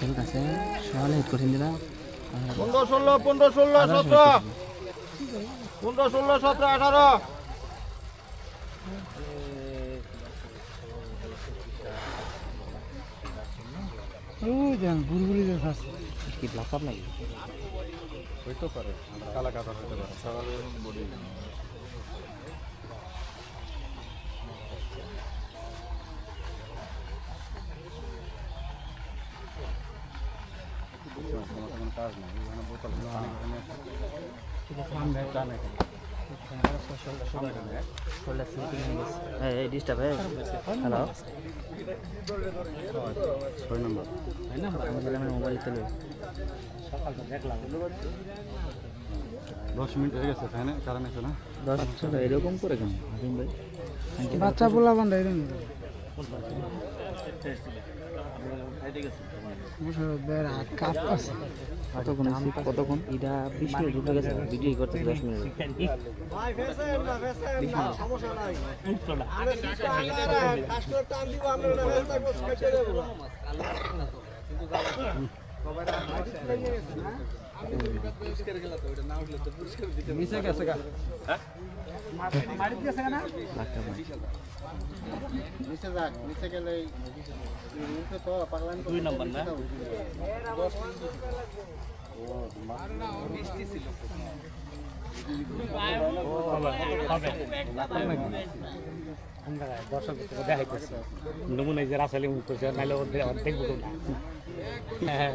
ঠিক আছে। সকালে হিট করছেন দিলা পনেরো ষোলো পনেরো ষোলো সতেরো। পনেরো ষোলো সতেরো আঠারো। কি ব্লাক আপ নাকি? হইতে পারে কালা কাটা হতে পারে। সকালে কাজ নাই এখানে বোতল হ্যালো ছয় নম্বর মোবাইল তেলে দশ মিনিট হয়ে গেছে ফ্যানে কারণ দশ ছিল এরকম করে কেন বাচ্চা পোলা বান্ধা এরকম। কতক্ষণ কতক্ষণ? এটা বিশ মিনিট ঢুকে গেছে। ভিডিও করতে দশ মিনিট। নিচে গেছে গা নিচে যাক নিচে গেলে উঠে তো পাগলামি দুই নম্বর না নমুনা যে রাসালি মুখ করছে নাহলে ওর দেখব না হ্যাঁ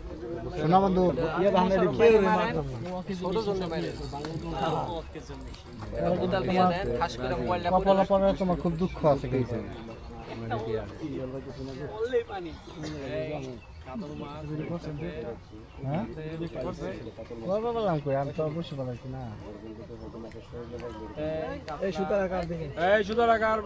শোনা বন্ধু তোমার খুব দুঃখ আছে কিছু হ্যাঁ? করব বললাম কই? আমি তো অবশ্যই বলাইছি না। এই সুতার আকার দেখে এই শুধু রাখার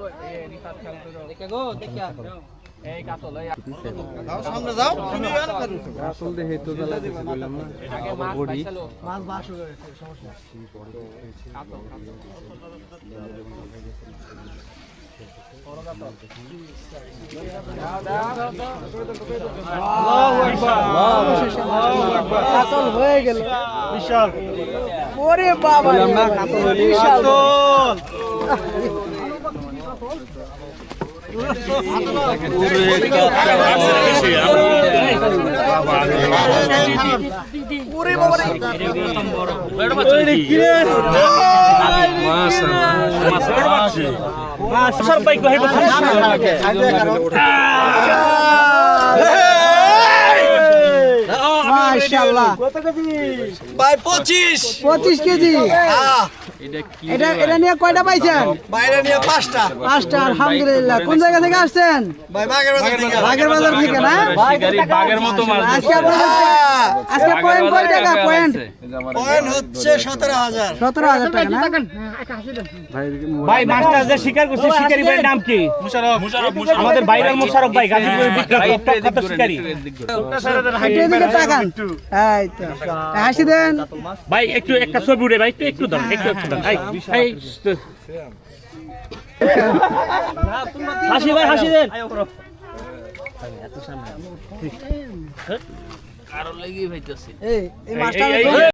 হয়ে গেল। বিশাল। ওরে বাবা বিশাল। ওরে বাবা মাশাআল্লাহ। কত কেজি? ভাই 25 25 কেজি। এটা এটা নিয়ে কয়টা পাইছেন? বাইরে নিয়ে পাঁচটা। পাঁচটা আলহামদুলিল্লাহ। কোন জায়গা থেকে আসছেন? ভাই বাগের বাজার থেকে। বাগের বাজার থেকে না বাঘের মতো মাছ আজকে আপনাদের আজকে পয়েন্ট কয় টাকা পয়েন্ট পয়েন্ট হচ্ছে 17000 সতেরো হাজার টাকা না? ভাই মাছটা যে শিকার করছে শিকারি ভাইয়ের নাম কি? আমাদের বাইরের মোশারফ ভাই গাজীপুরের বিখ্যাত প্রখ্যাত শিকারী। এটার দিকে তাকান। এই তো। হাসি দেন। ভাই একটু একটা ছবি উঠে ভাই একটু একটু দাও একটু একটু দাও এই, এই, হাসি ভাই হাসি দেন। এই লাগি মাছটা এই, এই,